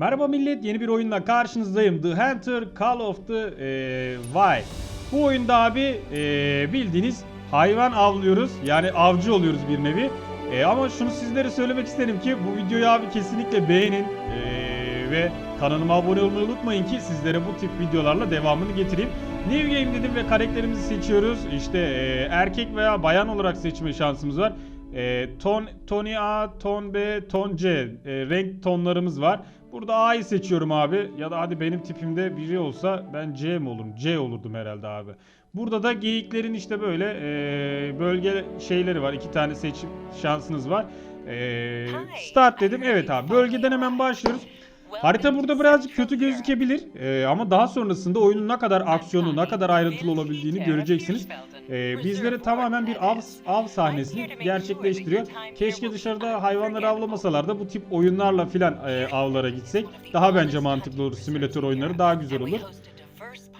Merhaba millet yeni bir oyunla karşınızdayım. The Hunter Call of the e, Wild. Bu oyunda abi e, bildiğiniz hayvan avlıyoruz. Yani avcı oluyoruz bir nevi. E, ama şunu sizlere söylemek isterim ki bu videoyu abi kesinlikle beğenin. E, ve kanalıma abone olmayı unutmayın ki sizlere bu tip videolarla devamını getireyim. New Game dedim ve karakterimizi seçiyoruz. İşte e, erkek veya bayan olarak seçme şansımız var. E, ton, Tony A, Ton B, Ton C e, renk tonlarımız var. Burada A'yı seçiyorum abi. Ya da hadi benim tipimde biri olsa ben C mi olurum? C olurdum herhalde abi. Burada da geyiklerin işte böyle e, bölge şeyleri var. İki tane seçim şansınız var. E, start dedim. Evet abi. Bölgeden hemen başlıyoruz. Harita burada birazcık kötü gözükebilir Ee, ama daha sonrasında oyunun ne kadar aksiyonlu, ne kadar ayrıntılı olabildiğini göreceksiniz. Ee, bizlere tamamen bir av, av sahnesini gerçekleştiriyor. Keşke dışarıda hayvanları avlamasalar da bu tip oyunlarla filan e, avlara gitsek. Daha bence mantıklı olur. Simülatör oyunları daha güzel olur.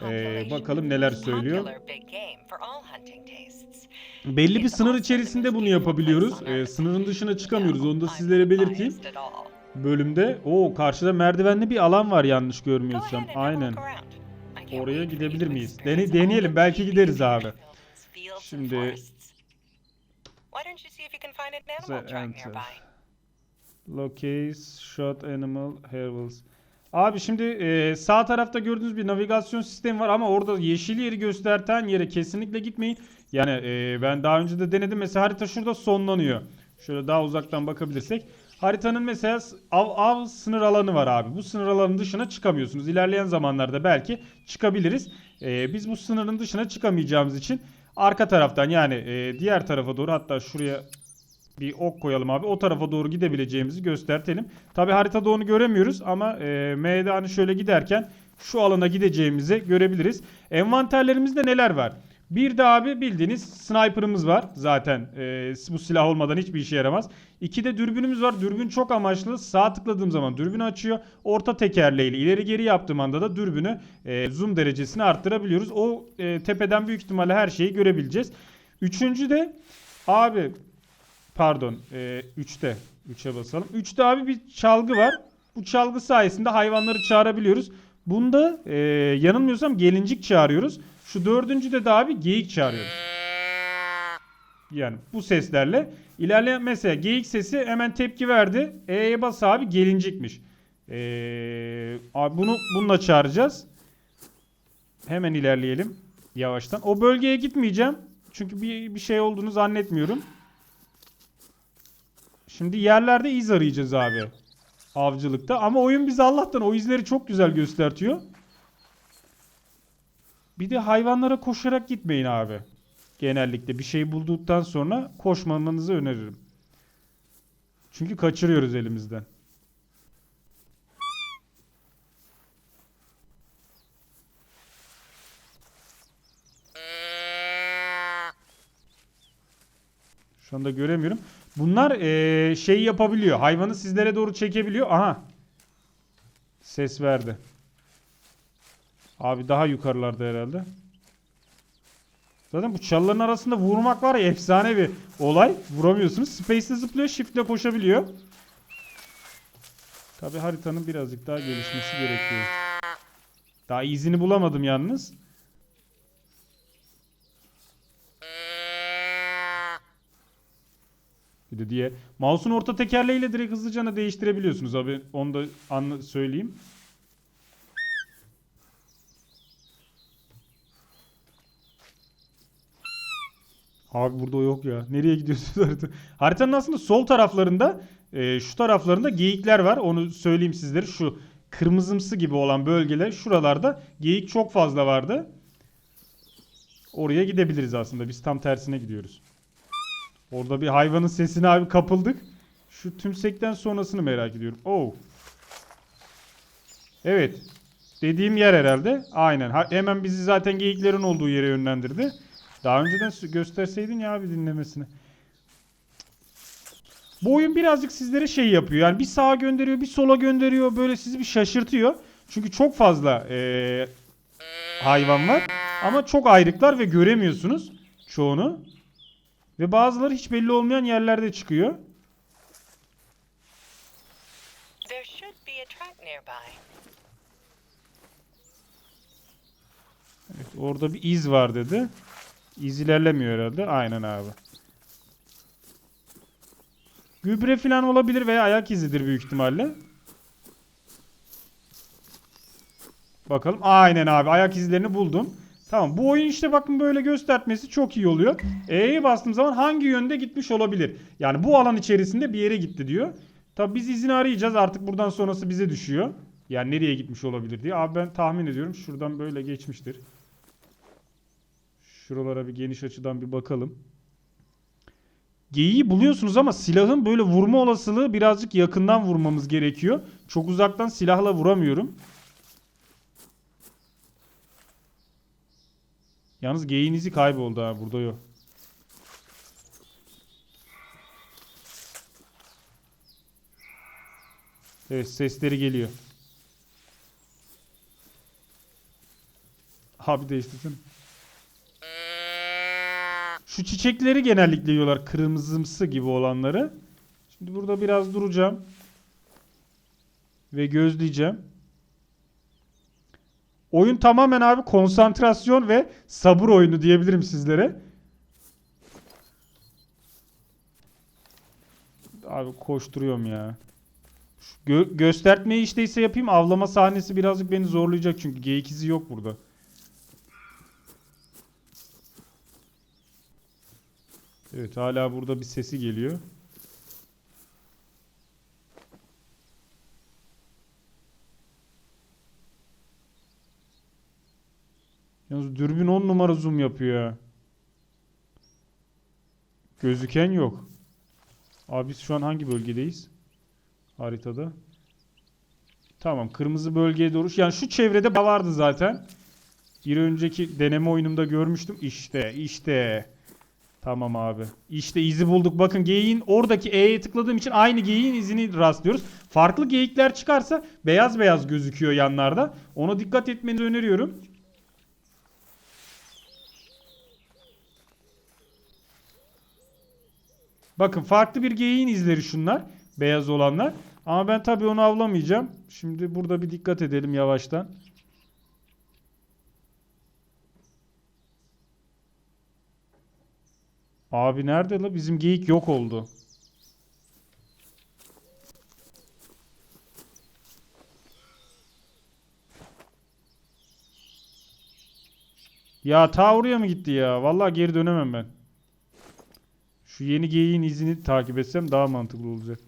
Ee, bakalım neler söylüyor. Belli bir sınır içerisinde bunu yapabiliyoruz. Ee, sınırın dışına çıkamıyoruz. Onu da sizlere belirteyim. Bölümde o karşıda merdivenli bir alan var yanlış görmüyorsam. Aynen. Oraya gidebilir miyiz? Dene, deneyelim belki gideriz abi. Şimdi The enter. Locate, shot animal, hervals. Abi şimdi e, sağ tarafta gördüğünüz bir navigasyon sistemi var ama orada yeşil yeri gösterten yere kesinlikle gitmeyin. Yani e, ben daha önce de denedim. Mesela harita şurada sonlanıyor. Şöyle daha uzaktan bakabilirsek. Haritanın mesela av, av sınır alanı var abi. Bu sınır alanının dışına çıkamıyorsunuz. İlerleyen zamanlarda belki çıkabiliriz. E, biz bu sınırın dışına çıkamayacağımız için arka taraftan yani e, diğer tarafa doğru hatta şuraya bir ok koyalım abi. O tarafa doğru gidebileceğimizi göstertelim. Tabi haritada onu göremiyoruz ama e, M'de hani şöyle giderken şu alana gideceğimizi görebiliriz. Envanterlerimizde neler var? Bir de abi bildiğiniz sniper'ımız var. Zaten e, bu silah olmadan hiçbir işe yaramaz. İki de dürbünümüz var. Dürbün çok amaçlı. Sağ tıkladığım zaman dürbünü açıyor. Orta tekerleğiyle ileri geri yaptığım anda da dürbünü e, zoom derecesini arttırabiliyoruz. O e, tepeden büyük ihtimalle her şeyi görebileceğiz. Üçüncü de abi Pardon. 3'te. 3'e basalım. 3'te abi bir çalgı var. Bu çalgı sayesinde hayvanları çağırabiliyoruz. Bunda e, yanılmıyorsam gelincik çağırıyoruz. Şu dördüncüde de abi geyik çağırıyoruz. Yani bu seslerle. ilerleyen mesela geyik sesi hemen tepki verdi. E'ye bas abi gelincikmiş. Ee, bunu bununla çağıracağız. Hemen ilerleyelim yavaştan. O bölgeye gitmeyeceğim. Çünkü bir, bir şey olduğunu zannetmiyorum. Şimdi yerlerde iz arayacağız abi. Avcılıkta. Ama oyun bize Allah'tan o izleri çok güzel göstertiyor. Bir de hayvanlara koşarak gitmeyin abi. Genellikle bir şey bulduktan sonra koşmamanızı öneririm. Çünkü kaçırıyoruz elimizden. Şu anda göremiyorum. Bunlar eee, şey yapabiliyor. Hayvanı sizlere doğru çekebiliyor. Aha. Ses verdi. Abi daha yukarılarda herhalde. Zaten bu çalıların arasında vurmak var ya efsane bir olay. Vuramıyorsunuz. Space'le zıplıyor, shift'le koşabiliyor. Tabi haritanın birazcık daha gelişmesi gerekiyor. Daha izini bulamadım yalnız. Bir de diye. Mouse'un orta tekerleğiyle direkt hızlıca değiştirebiliyorsunuz abi. Onu da anla söyleyeyim. Abi burada o yok ya. Nereye gidiyorsunuz harita? Haritanın aslında sol taraflarında e, şu taraflarında geyikler var. Onu söyleyeyim sizlere. Şu kırmızımsı gibi olan bölgeler şuralarda geyik çok fazla vardı. Oraya gidebiliriz aslında. Biz tam tersine gidiyoruz. Orada bir hayvanın sesine abi kapıldık. Şu tümsekten sonrasını merak ediyorum. Oh. Evet. Dediğim yer herhalde. Aynen. Ha- hemen bizi zaten geyiklerin olduğu yere yönlendirdi. Daha önceden gösterseydin ya abi dinlemesini. Bu oyun birazcık sizlere şey yapıyor. Yani bir sağa gönderiyor, bir sola gönderiyor. Böyle sizi bir şaşırtıyor. Çünkü çok fazla eee, hayvan var. Ama çok ayrıklar ve göremiyorsunuz çoğunu. Ve bazıları hiç belli olmayan yerlerde çıkıyor. There should be a track nearby. Evet, orada bir iz var dedi. İz ilerlemiyor herhalde. Aynen abi. Gübre falan olabilir veya ayak izidir büyük ihtimalle. Bakalım. Aynen abi. Ayak izlerini buldum. Tamam. Bu oyun işte bakın böyle göstermesi çok iyi oluyor. E'ye bastığım zaman hangi yönde gitmiş olabilir? Yani bu alan içerisinde bir yere gitti diyor. Tabi biz izini arayacağız. Artık buradan sonrası bize düşüyor. Yani nereye gitmiş olabilir diye. Abi ben tahmin ediyorum şuradan böyle geçmiştir. Şuralara bir geniş açıdan bir bakalım. Geyiği buluyorsunuz ama silahın böyle vurma olasılığı birazcık yakından vurmamız gerekiyor. Çok uzaktan silahla vuramıyorum. Yalnız geyiğin izi kayboldu ha burada yok. Evet sesleri geliyor. Abi değiştirsin. Şu çiçekleri genellikle yiyorlar. Kırmızımsı gibi olanları. Şimdi burada biraz duracağım. Ve gözleyeceğim. Oyun tamamen abi konsantrasyon ve sabır oyunu diyebilirim sizlere. Abi koşturuyorum ya. Gö- göstertmeyi işteyse yapayım. Avlama sahnesi birazcık beni zorlayacak çünkü geyik izi yok burada. Evet hala burada bir sesi geliyor. Yalnız dürbün 10 numara zoom yapıyor ya. Gözüken yok. Abi biz şu an hangi bölgedeyiz? Haritada. Tamam kırmızı bölgeye doğru. Yani şu çevrede vardı zaten. Bir önceki deneme oyunumda görmüştüm. İşte işte. Tamam abi. İşte izi bulduk. Bakın geyiğin oradaki E'ye tıkladığım için aynı geyiğin izini rastlıyoruz. Farklı geyikler çıkarsa beyaz beyaz gözüküyor yanlarda. Ona dikkat etmenizi öneriyorum. Bakın farklı bir geyiğin izleri şunlar. Beyaz olanlar. Ama ben tabii onu avlamayacağım. Şimdi burada bir dikkat edelim yavaştan. Abi nerede la? Bizim geyik yok oldu. Ya ta oraya mı gitti ya? Vallahi geri dönemem ben. Şu yeni geyiğin izini takip etsem daha mantıklı olacak.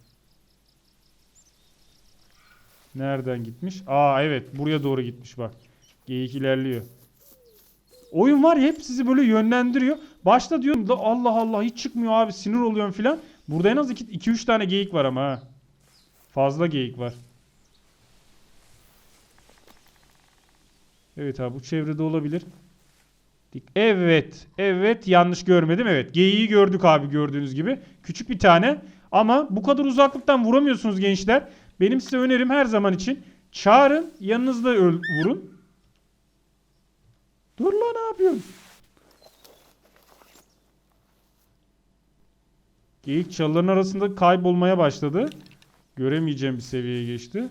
Nereden gitmiş? Aa evet buraya doğru gitmiş bak. Geyik ilerliyor. Oyun var ya hep sizi böyle yönlendiriyor. Başta diyorum da Allah Allah hiç çıkmıyor abi sinir oluyorum filan. Burada en az 2-3 tane geyik var ama ha. Fazla geyik var. Evet abi bu çevrede olabilir. Evet. Evet yanlış görmedim. Evet. Geyiği gördük abi gördüğünüz gibi. Küçük bir tane. Ama bu kadar uzaklıktan vuramıyorsunuz gençler. Benim size önerim her zaman için. Çağırın yanınızda vurun. Dur lan ne yapıyorsun? Geyik çalıların arasında kaybolmaya başladı. Göremeyeceğim bir seviyeye geçti.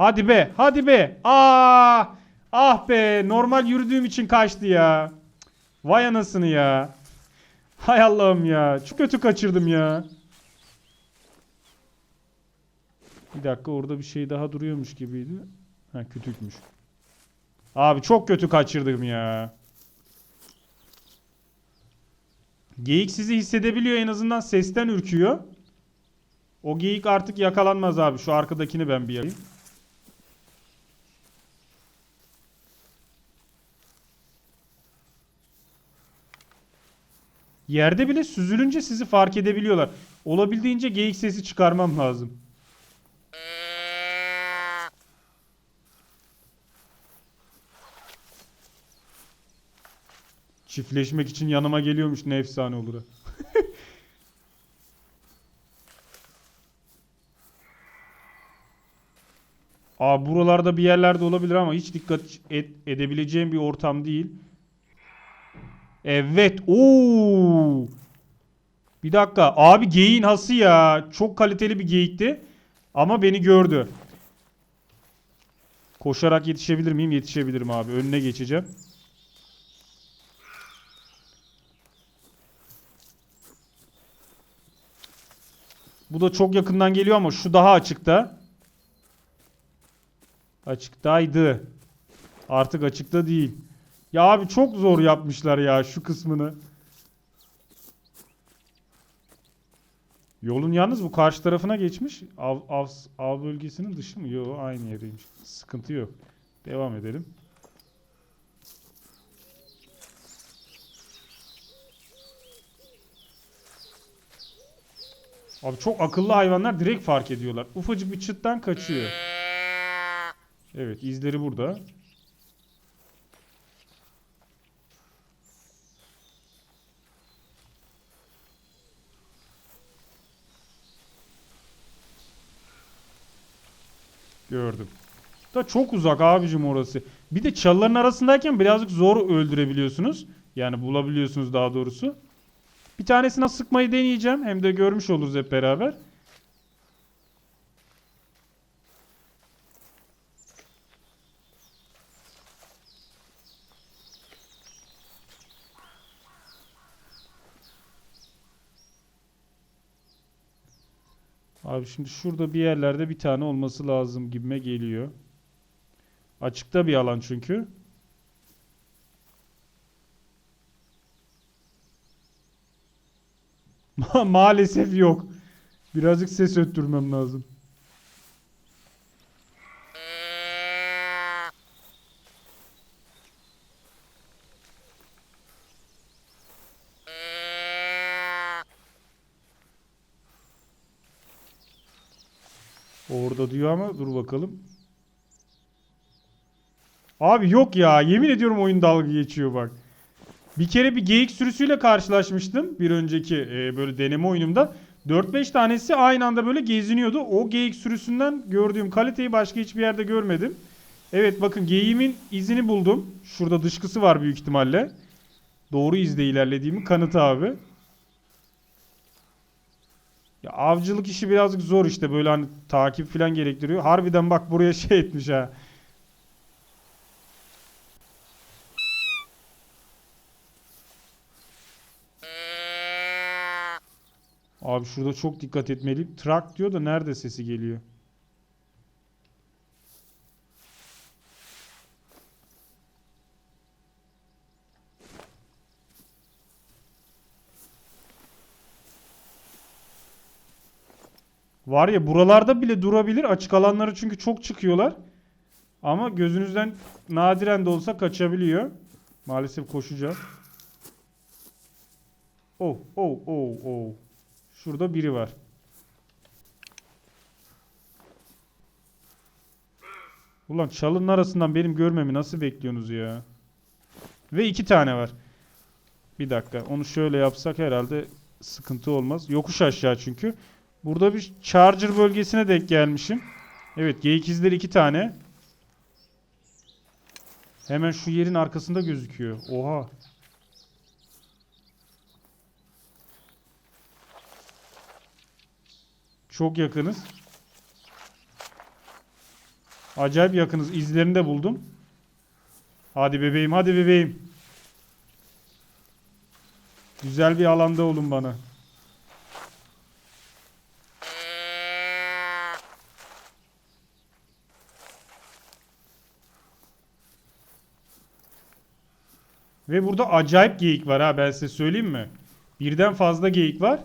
Hadi be, hadi be. Aa! Ah be, normal yürüdüğüm için kaçtı ya. Vay anasını ya. Hay Allah'ım ya. Çok kötü kaçırdım ya. Bir dakika orada bir şey daha duruyormuş gibiydi. Ha kütükmüş. Abi çok kötü kaçırdım ya. Geyik sizi hissedebiliyor en azından sesten ürküyor. O geyik artık yakalanmaz abi. Şu arkadakini ben bir yapayım. Yerde bile süzülünce sizi fark edebiliyorlar. Olabildiğince geyik sesi çıkarmam lazım. Çiftleşmek için yanıma geliyormuş ne efsane olur. Aa buralarda bir yerlerde olabilir ama hiç dikkat et- edebileceğim bir ortam değil. Evet. Oo. Bir dakika. Abi geyiğin hası ya. Çok kaliteli bir geyikti. Ama beni gördü. Koşarak yetişebilir miyim? Yetişebilirim abi. Önüne geçeceğim. Bu da çok yakından geliyor ama şu daha açıkta. Açıktaydı. Artık açıkta değil. Ya abi çok zor yapmışlar ya şu kısmını. Yolun yalnız bu karşı tarafına geçmiş. Av, av, av bölgesinin dışı mı? Yok aynı yeriymiş. Sıkıntı yok. Devam edelim. Abi çok akıllı hayvanlar direkt fark ediyorlar. Ufacık bir çıttan kaçıyor. Evet izleri burada. Gördüm. Da çok uzak abicim orası. Bir de çalıların arasındayken birazcık zor öldürebiliyorsunuz. Yani bulabiliyorsunuz daha doğrusu. Bir tanesine sıkmayı deneyeceğim. Hem de görmüş oluruz hep beraber. Abi şimdi şurada bir yerlerde bir tane olması lazım gibime geliyor. Açıkta bir alan çünkü. Ma- Maalesef yok. Birazcık ses öttürmem lazım. Orada diyor ama dur bakalım. Abi yok ya. Yemin ediyorum oyun dalga geçiyor bak. Bir kere bir geyik sürüsüyle karşılaşmıştım. Bir önceki e, böyle deneme oyunumda. 4-5 tanesi aynı anda böyle geziniyordu. O geyik sürüsünden gördüğüm kaliteyi başka hiçbir yerde görmedim. Evet bakın geyiğimin izini buldum. Şurada dışkısı var büyük ihtimalle. Doğru izle ilerlediğimi kanıtı abi. Ya avcılık işi birazcık zor işte böyle hani takip falan gerektiriyor. Harbiden bak buraya şey etmiş ha. Abi şurada çok dikkat etmeliyim. Truck diyor da nerede sesi geliyor? Var ya buralarda bile durabilir. Açık alanları çünkü çok çıkıyorlar. Ama gözünüzden nadiren de olsa kaçabiliyor. Maalesef koşacağız. Oh, oh, oh, oh. Şurada biri var. Ulan çalının arasından benim görmemi nasıl bekliyorsunuz ya? Ve iki tane var. Bir dakika. Onu şöyle yapsak herhalde sıkıntı olmaz. Yokuş aşağı çünkü. Burada bir charger bölgesine denk gelmişim. Evet geyik izleri iki tane. Hemen şu yerin arkasında gözüküyor. Oha. Çok yakınız. Acayip yakınız. İzlerini de buldum. Hadi bebeğim, hadi bebeğim. Güzel bir alanda olun bana. Ve burada acayip geyik var ha ben size söyleyeyim mi? Birden fazla geyik var.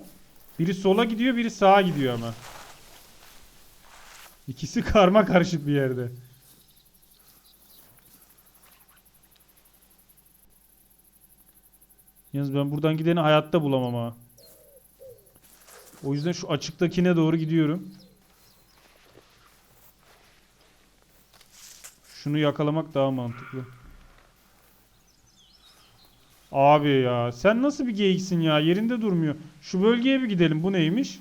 Biri sola gidiyor, biri sağa gidiyor ama. İkisi karma karışık bir yerde. Yalnız ben buradan gideni hayatta bulamam ha. O yüzden şu açıktakine doğru gidiyorum. Şunu yakalamak daha mantıklı. Abi ya sen nasıl bir geyiksin ya yerinde durmuyor. Şu bölgeye bir gidelim bu neymiş?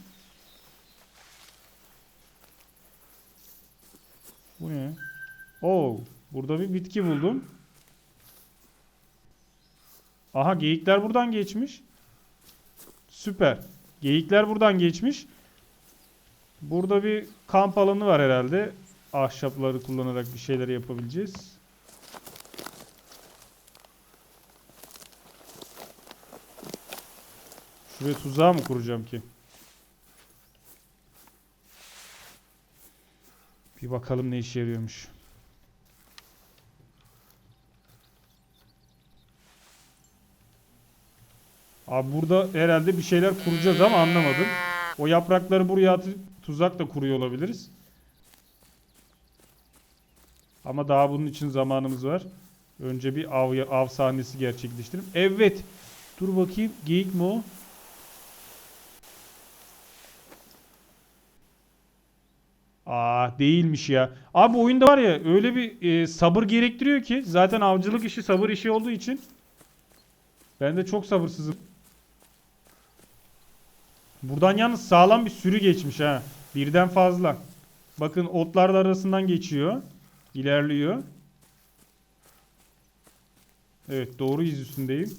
Bu ne? Oo burada bir bitki buldum. Aha geyikler buradan geçmiş. Süper. Geyikler buradan geçmiş. Burada bir kamp alanı var herhalde. Ahşapları kullanarak bir şeyler yapabileceğiz. Şuraya tuzağı mı kuracağım ki? Bir bakalım ne işe yarıyormuş. Abi burada herhalde bir şeyler kuracağız ama anlamadım. O yaprakları buraya atıp tuzak da kuruyor olabiliriz. Ama daha bunun için zamanımız var. Önce bir av, av sahnesi gerçekleştirelim. Evet. Dur bakayım. Geyik mi o? Aa değilmiş ya. Abi oyunda var ya öyle bir e, sabır gerektiriyor ki zaten avcılık işi sabır işi olduğu için ben de çok sabırsızım. Buradan yalnız sağlam bir sürü geçmiş ha. Birden fazla. Bakın otlar arasından geçiyor. İlerliyor. Evet doğru iz üstündeyim.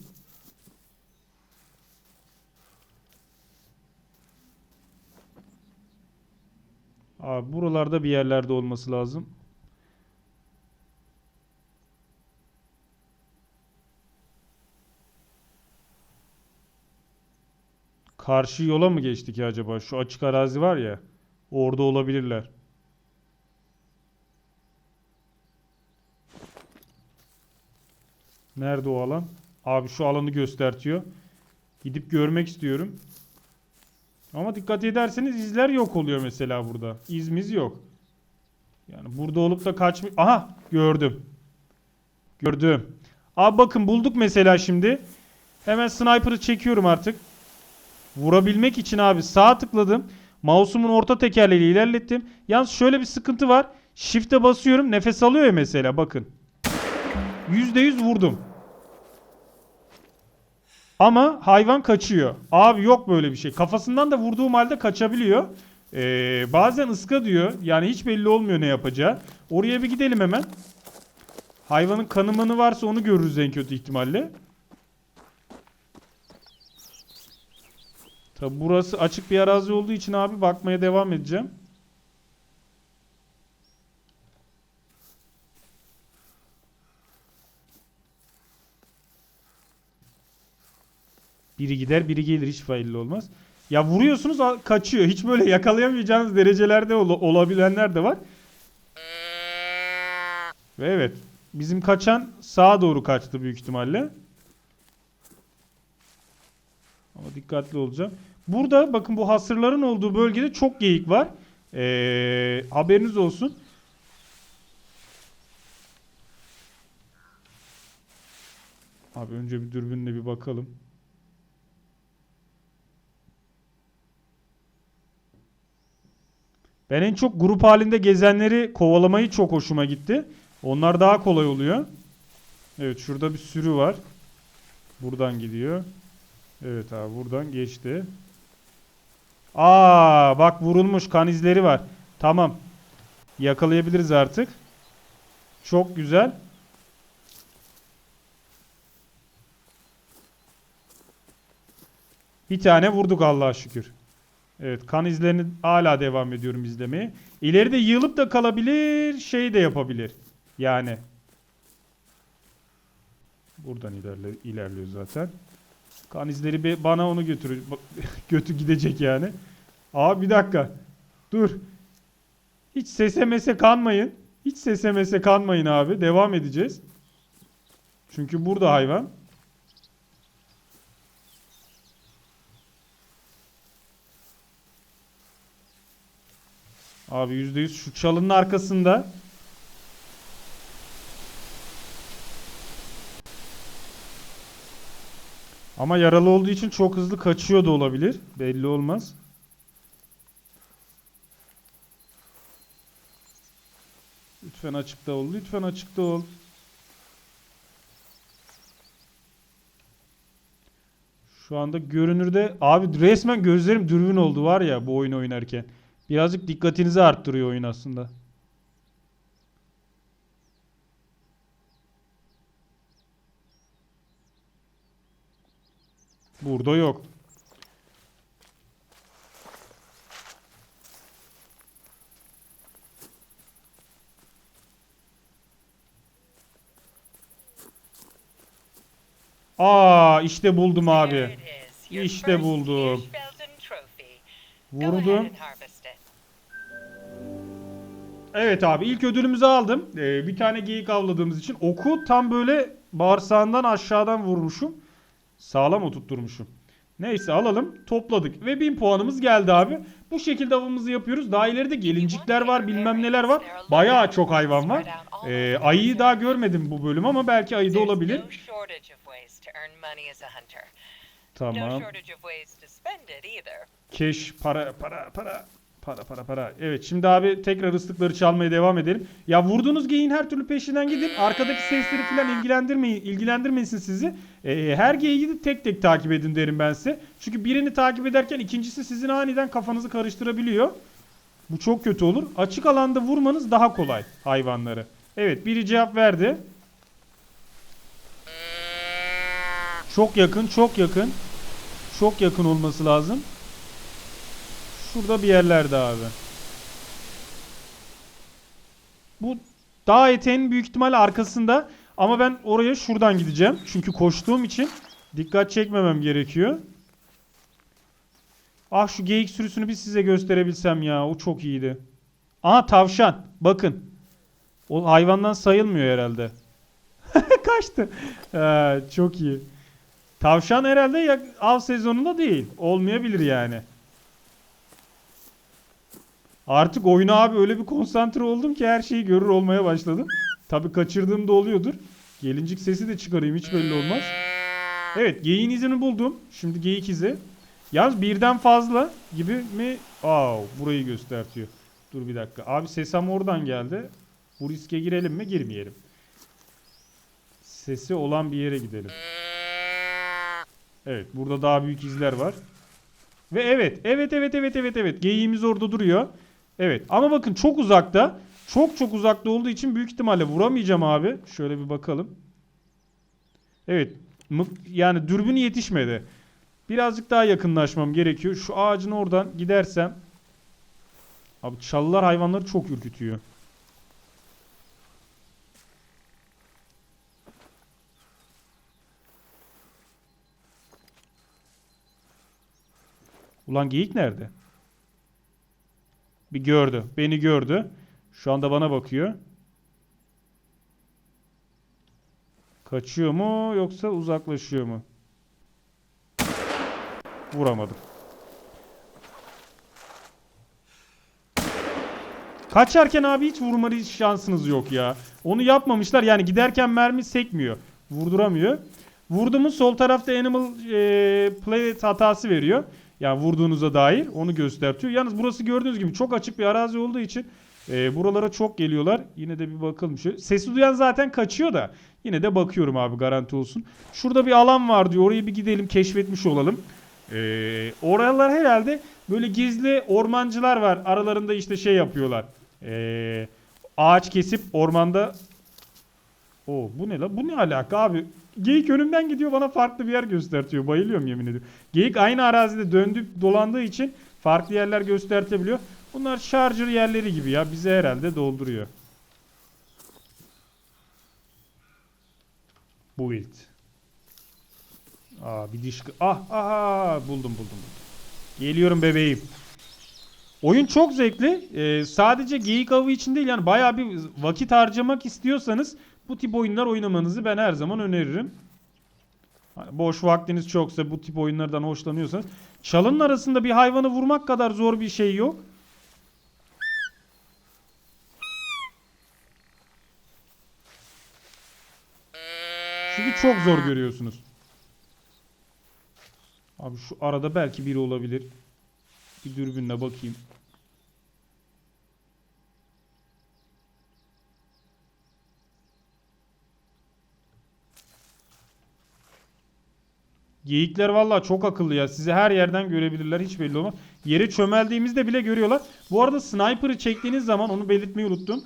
Abi buralarda bir yerlerde olması lazım. Karşı yola mı geçtik acaba? Şu açık arazi var ya. Orada olabilirler. Nerede o alan? Abi şu alanı göstertiyor. Gidip görmek istiyorum. Ama dikkat ederseniz izler yok oluyor mesela burada. İzimiz yok. Yani burada olup da kaçmış. Aha gördüm. Gördüm. Abi bakın bulduk mesela şimdi. Hemen sniper'ı çekiyorum artık. Vurabilmek için abi sağ tıkladım. Mouse'umun orta tekerleğiyle ilerlettim. Yalnız şöyle bir sıkıntı var. Shift'e basıyorum. Nefes alıyor ya mesela bakın. %100 vurdum. Ama hayvan kaçıyor. Abi yok böyle bir şey. Kafasından da vurduğum halde kaçabiliyor. Ee, bazen ıska diyor. Yani hiç belli olmuyor ne yapacağı. Oraya bir gidelim hemen. Hayvanın kanımanı varsa onu görürüz en kötü ihtimalle. Tabi burası açık bir arazi olduğu için abi bakmaya devam edeceğim. Biri gider biri gelir hiç belli olmaz. Ya vuruyorsunuz kaçıyor. Hiç böyle yakalayamayacağınız derecelerde ol- olabilenler de var. Ve evet bizim kaçan sağa doğru kaçtı büyük ihtimalle. Ama dikkatli olacağım. Burada bakın bu hasırların olduğu bölgede çok geyik var. Ee, haberiniz olsun. Abi önce bir dürbünle bir bakalım. Ben en çok grup halinde gezenleri kovalamayı çok hoşuma gitti. Onlar daha kolay oluyor. Evet şurada bir sürü var. Buradan gidiyor. Evet abi buradan geçti. Aa bak vurulmuş kan izleri var. Tamam. Yakalayabiliriz artık. Çok güzel. Bir tane vurduk Allah'a şükür. Evet kan izlerini hala devam ediyorum izlemeye. İleride yığılıp da kalabilir, şey de yapabilir. Yani. Buradan ilerle, ilerliyor zaten. Kan izleri be- bana onu götürür. Götü gidecek yani. Abi bir dakika. Dur. Hiç sese mese kanmayın. Hiç sese mese kanmayın abi. Devam edeceğiz. Çünkü burada hayvan. Abi %100 şu çalının arkasında. Ama yaralı olduğu için çok hızlı kaçıyor da olabilir. Belli olmaz. Lütfen açıkta ol. Lütfen açıkta ol. Şu anda görünürde abi resmen gözlerim dürbün oldu var ya bu oyunu oynarken. Birazcık dikkatinizi arttırıyor oyun aslında. Burada yok. Aa işte buldum abi. İşte buldum. Vurdum. Evet abi ilk ödülümüzü aldım. Ee, bir tane geyik avladığımız için. Oku tam böyle bağırsağından aşağıdan vurmuşum. Sağlam oturtturmuşum. Neyse alalım. Topladık. Ve 1000 puanımız geldi abi. Bu şekilde avımızı yapıyoruz. Daha ileride gelincikler var bilmem neler var. Bayağı çok hayvan var. Ee, ayıyı daha görmedim bu bölüm ama belki ayı da olabilir. Tamam. Keş, para, para, para. Para, para, para. Evet şimdi abi tekrar ıslıkları çalmaya devam edelim. Ya vurduğunuz geyin her türlü peşinden gidin. Arkadaki sesleri falan ilgilendirmeyin, ilgilendirmesin sizi. Ee, her geyiği de tek tek takip edin derim ben size. Çünkü birini takip ederken ikincisi sizin aniden kafanızı karıştırabiliyor. Bu çok kötü olur. Açık alanda vurmanız daha kolay hayvanları. Evet biri cevap verdi. Çok yakın, çok yakın. Çok yakın olması lazım. Şurada bir yerlerde abi. Bu dağ eteğinin büyük ihtimalle arkasında. Ama ben oraya şuradan gideceğim. Çünkü koştuğum için dikkat çekmemem gerekiyor. Ah şu geyik sürüsünü bir size gösterebilsem ya. O çok iyiydi. Aha tavşan. Bakın. O hayvandan sayılmıyor herhalde. Kaçtı. Ha, çok iyi. Tavşan herhalde av sezonunda değil. Olmayabilir yani. Artık oyuna abi öyle bir konsantre oldum ki her şeyi görür olmaya başladım. Tabi kaçırdığım da oluyordur. Gelincik sesi de çıkarayım hiç belli olmaz. Evet geyiğin izini buldum. Şimdi geyik izi. Yalnız birden fazla gibi mi? Aa burayı göstertiyor. Dur bir dakika. Abi sesam oradan geldi. Bu riske girelim mi? Girmeyelim. Sesi olan bir yere gidelim. Evet burada daha büyük izler var. Ve evet, evet, evet, evet, evet, evet. Geyiğimiz orada duruyor. Evet ama bakın çok uzakta. Çok çok uzakta olduğu için büyük ihtimalle vuramayacağım abi. Şöyle bir bakalım. Evet. Yani dürbün yetişmedi. Birazcık daha yakınlaşmam gerekiyor. Şu ağacın oradan gidersem. Abi çalılar hayvanları çok ürkütüyor. Ulan geyik nerede? Bir gördü. Beni gördü. Şu anda bana bakıyor. Kaçıyor mu yoksa uzaklaşıyor mu? Vuramadım. Kaçarken abi hiç vurma şansınız yok ya. Onu yapmamışlar yani giderken mermi sekmiyor. Vurduramıyor. Vurdu mu sol tarafta Animal e, Planet hatası veriyor. Yani vurduğunuza dair onu göstertiyor. Yalnız burası gördüğünüz gibi çok açık bir arazi olduğu için e, buralara çok geliyorlar. Yine de bir bakalım. Şöyle. Sesi duyan zaten kaçıyor da. Yine de bakıyorum abi garanti olsun. Şurada bir alan var diyor. Orayı bir gidelim keşfetmiş olalım. E, oralar herhalde böyle gizli ormancılar var. Aralarında işte şey yapıyorlar. E, ağaç kesip ormanda o bu ne la? Bu ne alaka abi? Geyik önümden gidiyor bana farklı bir yer göstertiyor. Bayılıyorum yemin ediyorum. Geyik aynı arazide döndüp dolandığı için farklı yerler göstertebiliyor. Bunlar charger yerleri gibi ya. Bize herhalde dolduruyor. Build. Aa bir diş... Ah aha buldum buldum. buldum. Geliyorum bebeğim. Oyun çok zevkli. Ee, sadece geyik avı için değil yani bayağı bir vakit harcamak istiyorsanız bu tip oyunlar oynamanızı ben her zaman öneririm. Hani boş vaktiniz çoksa bu tip oyunlardan hoşlanıyorsanız. Çalının arasında bir hayvanı vurmak kadar zor bir şey yok. Çünkü çok zor görüyorsunuz. Abi şu arada belki biri olabilir. Bir dürbünle bakayım. Geyikler vallahi çok akıllı ya. Sizi her yerden görebilirler. Hiç belli olmaz. Yere çömeldiğimizde bile görüyorlar. Bu arada sniper'ı çektiğiniz zaman onu belirtmeyi unuttum.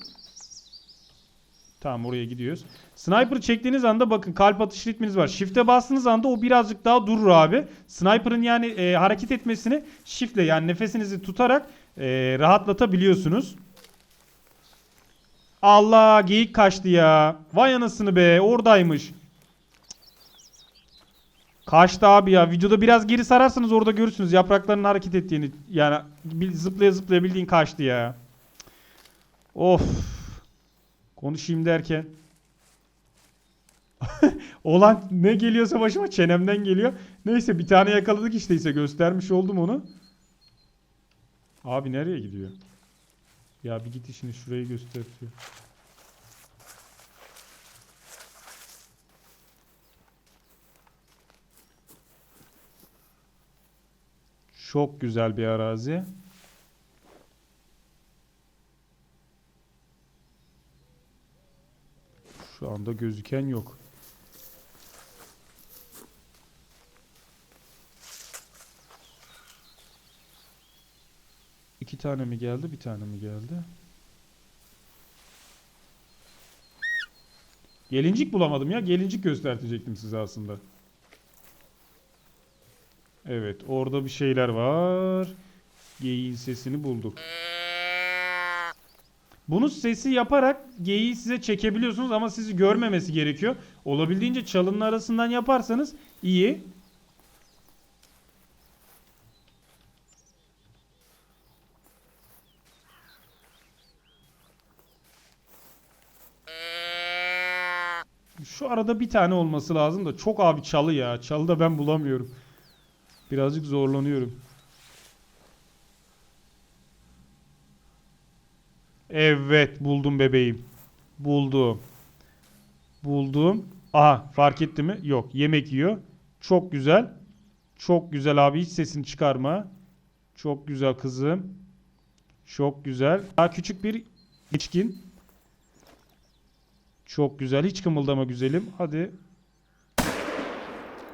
Tamam oraya gidiyoruz. Sniper çektiğiniz anda bakın kalp atış ritminiz var. Shift'e bastığınız anda o birazcık daha durur abi. Sniper'ın yani e, hareket etmesini shift'le yani nefesinizi tutarak e, rahatlatabiliyorsunuz. Allah geyik kaçtı ya. Vay anasını be oradaymış. Kaçtı abi ya. Videoda biraz geri sararsanız orada görürsünüz yaprakların hareket ettiğini. Yani zıplaya zıplaya bildiğin kaçtı ya. Of. Konuşayım derken. Olan ne geliyorsa başıma çenemden geliyor. Neyse bir tane yakaladık işte ise göstermiş oldum onu. Abi nereye gidiyor? Ya bir git işini şurayı gösteriyor. Çok güzel bir arazi. Şu anda gözüken yok. İki tane mi geldi, bir tane mi geldi? Gelincik bulamadım ya. Gelincik göstertecektim size aslında. Evet, orada bir şeyler var. Geyiğin sesini bulduk. Bunu sesi yaparak geyiği size çekebiliyorsunuz ama sizi görmemesi gerekiyor. Olabildiğince çalının arasından yaparsanız iyi. Şu arada bir tane olması lazım da çok abi çalı ya. Çalı da ben bulamıyorum. Birazcık zorlanıyorum. Evet buldum bebeğim. Buldum. Buldum. Aha fark etti mi? Yok yemek yiyor. Çok güzel. Çok güzel abi hiç sesini çıkarma. Çok güzel kızım. Çok güzel. Daha küçük bir geçkin. Çok güzel. Hiç kımıldama güzelim. Hadi.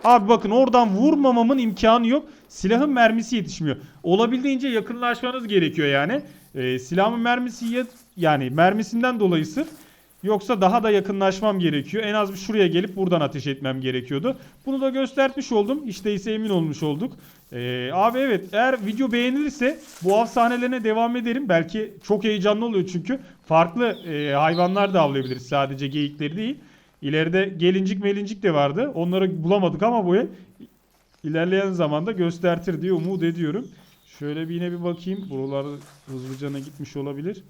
Abi bakın oradan vurmamamın imkanı yok. Silahın mermisi yetişmiyor. Olabildiğince yakınlaşmanız gerekiyor yani. Ee, silahımın mermisi yet yani mermisinden dolayı sırf yoksa daha da yakınlaşmam gerekiyor. En az bir şuraya gelip buradan ateş etmem gerekiyordu. Bunu da göstermiş oldum. İşte ise emin olmuş olduk. Ee, abi evet eğer video beğenilirse bu av sahnelerine devam ederim. Belki çok heyecanlı oluyor çünkü. Farklı e, hayvanlar da avlayabiliriz sadece geyikleri değil. İleride gelincik melincik de vardı. Onları bulamadık ama bu ilerleyen zamanda göstertir diye umut ediyorum. Şöyle bir yine bir bakayım. Buralar hızlıcana gitmiş olabilir.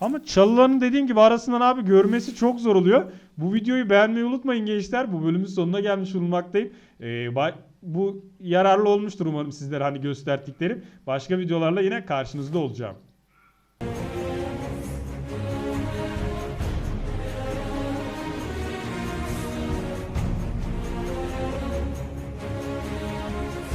Ama çalıların dediğim gibi arasından abi görmesi çok zor oluyor. Bu videoyu beğenmeyi unutmayın gençler. Bu bölümün sonuna gelmiş bulunmaktayım. Ee, bu yararlı olmuştur umarım sizlere hani gösterdiklerim. Başka videolarla yine karşınızda olacağım.